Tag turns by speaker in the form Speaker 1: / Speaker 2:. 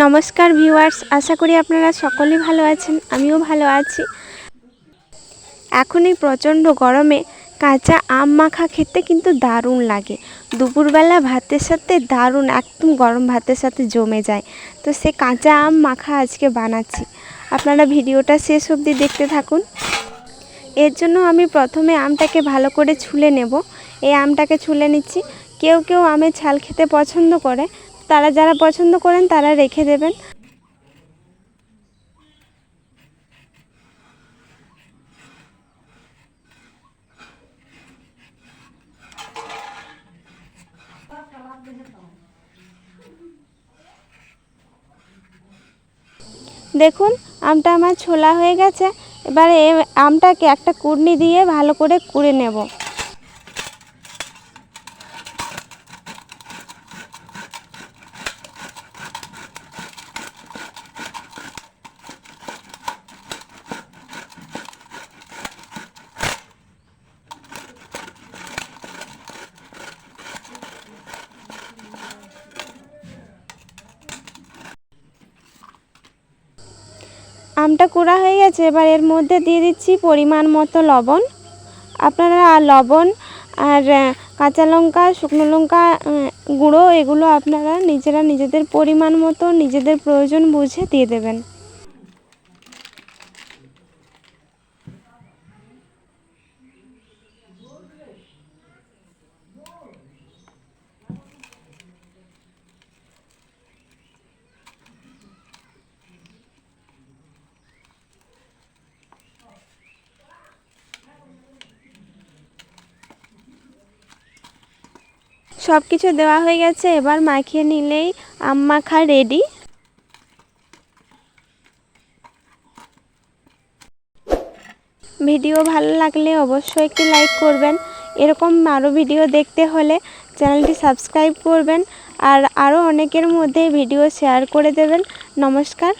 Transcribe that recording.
Speaker 1: নমস্কার ভিউয়ার্স, আশা করি আপনারা সকলেই ভালো আছেন, আমিও ভালো আছি। এখন এই প্রচণ্ড গরমে কাঁচা আম মাখা খেতে কিন্তু দারুণ লাগে। দুপুরবেলা ভাতের সাথে দারুণ একদম গরম ভাতের সাথে জমে যায়। তো সে কাঁচা আম মাখা আজকে বানাচ্ছি। আপনারা ভিডিওটা শেষ অবধি দেখতে থাকুন। এর জন্য আমি প্রথমে আমটাকে ভালো করে ছুলে নেব। এই আমটাকে ছুলে নিচ্ছি। কেউ কেউ আমের ছাল খেতে পছন্দ করে তারা যারা পছন্দ করেন, তারা রেখে দেবেন। দেখুন, আমটা আমার ছোলা হয়ে গেছে। এবারে আমটাকে একটা কুড়নি দিয়ে ভালো করে কুড়ে নেব। আমটা কুড়া হয়ে গেছে, এবার এর মধ্যে দিয়ে দিচ্ছি পরিমাণ মতো লবণ। আপনারা লবণ আর কাঁচা লঙ্কা, শুকনো লঙ্কা গুঁড়ো, এগুলো আপনারা নিজেরা নিজেদের পরিমাণ মতো, নিজেদের প্রয়োজন বুঝে দিয়ে দেবেন। সব কিছু দেওয়া হয়ে গেছে, এবার মাখিয়ে নিলেই আম মাখা রেডি ভিডিও ভালো লাগলে অবশ্যই একটি লাইক করবেন। এরকম আরও ভিডিও দেখতে হলে চ্যানেলটি সাবস্ক্রাইব করবেন আর আরও অনেকের মধ্যে ভিডিও শেয়ার করে দেবেন। নমস্কার।